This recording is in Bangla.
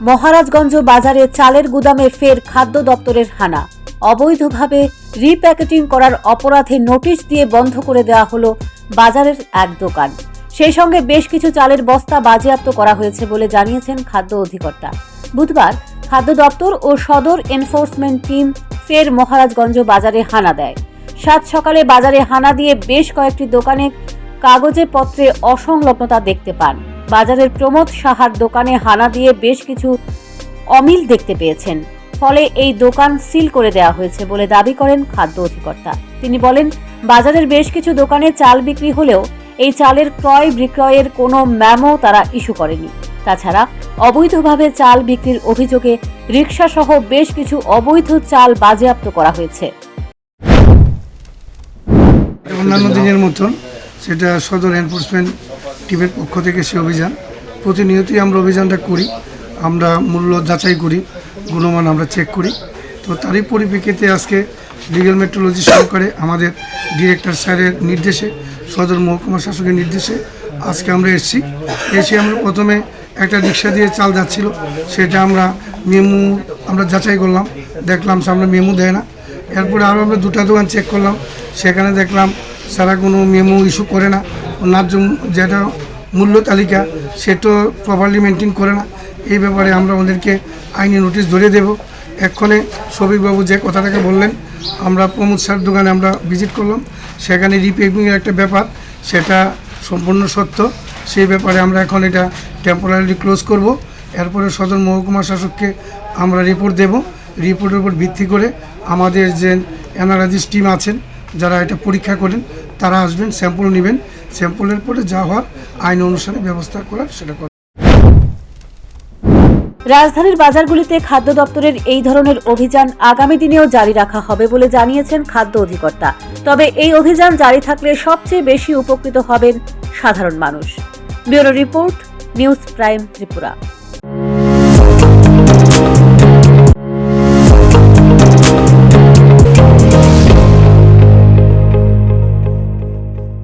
মহারাজগঞ্জ বাজারে চালের গুদামে ফের খাদ্য দপ্তরের হানা। অবৈধভাবে রিপ্যাকেটিং করার অপরাধে নোটিশ দিয়ে বন্ধ করে দেওয়া হলো বাজারের এক দোকান। সেই সঙ্গে বেশ কিছু চালের বস্তা বাজেয়াপ্ত করা হয়েছে বলে জানিয়েছেন খাদ্য অধিকর্তা। বুধবার খাদ্য দপ্তর ও সদর এনফোর্সমেন্ট টিম ফের মহারাজগঞ্জ বাজারে হানা দেয়। সাত সকালে বাজারে হানা দিয়ে বেশ কয়েকটি দোকানে কাগজে পত্রে অসংলগ্নতা দেখতে পান। বাজারের প্রমোদ সাহার দোকানে হানা দিয়ে বেশ কিছু অমিল দেখতে পেয়েছেন। ফলে এই দোকান সিল করে দেওয়া হয়েছে বলে দাবি করেন খাদ্য অধিকর্তা। তিনি বলেন, বাজারের বেশ কিছু দোকানে চাল বিক্রি হলেও এই চালের ক্রয় বিক্রয়ের কোনো ম্যামও তারা ইস্যু করেনি। তাছাড়া, অবৈধভাবে চাল বিক্রির অভিযোগে রিক্সা সহ বেশ কিছু অবৈধ চাল বাজেয়াপ্ত করা হয়েছে। অন্যান্য দিনের মতন। সেটা সদর এনফোর্সমেন্ট টিমের পক্ষ থেকে সে অভিযান। প্রতিনিয়তই আমরা অভিযানটা করি, আমরা মূল্য যাচাই করি, গুণমান আমরা চেক করি। তো তারই পরিপ্রেক্ষিতে আজকে লিগ্যাল মেট্রোলজি সহকারে আমাদের ডিরেক্টর স্যারের নির্দেশে, সদর মহকুমা শাসকের নির্দেশে আজকে আমরা এসেছি। এসে আমরা প্রথমে একটা রিক্সা দিয়ে চাল যাচ্ছিল, সেটা আমরা মেমু আমরা যাচাই করলাম, দেখলাম সামনে মেমু দেয় না। এরপরে আরও আমরা দুটা দোকান চেক করলাম, সেখানে দেখলাম সারা কোনো মেমো ইস্যু করে না। ন্যায্য যেটা মূল্য তালিকা সেটাও প্রপারলি মেনটেন করে না। এই ব্যাপারে আমরা ওদেরকে আইনি নোটিশ ধরে দেব। এক্ষণে শফিকবাবু যে কথাটাকে বললেন, আমরা প্রমোদ স্যার দোকানে আমরা ভিজিট করলাম। সেখানে রিপেকিংয়ের একটা ব্যাপার, সেটা সম্পূর্ণ সত্য। সেই ব্যাপারে আমরা এখন এটা টেম্পোরারি ক্লোজ করব। এরপরে সদর মহকুমা শাসককে আমরা রিপোর্ট দেব। রিপোর্টের উপর ভিত্তি করে আমাদের যে অ্যানালাইজিস টিম আছেন যারা এটা পরীক্ষা করেন, তারা আসবেন, স্যাম্পল নেবেন। স্যাম্পলের পরে যা হওয়ার, আইন অনুসারে ব্যবস্থা করার সেটা করবেন রাজধানীর বাজারগুলিতে খাদ্য দপ্তরের এই ধরনের অভিযান আগামী দিনেও জারি রাখা হবে বলে জানিয়েছেন খাদ্য অধিকর্তা। তবে এই অভিযান জারি থাকলে সবচেয়ে বেশি উপকৃত হবেন সাধারণ মানুষ। Bureau report, news prime Tripura.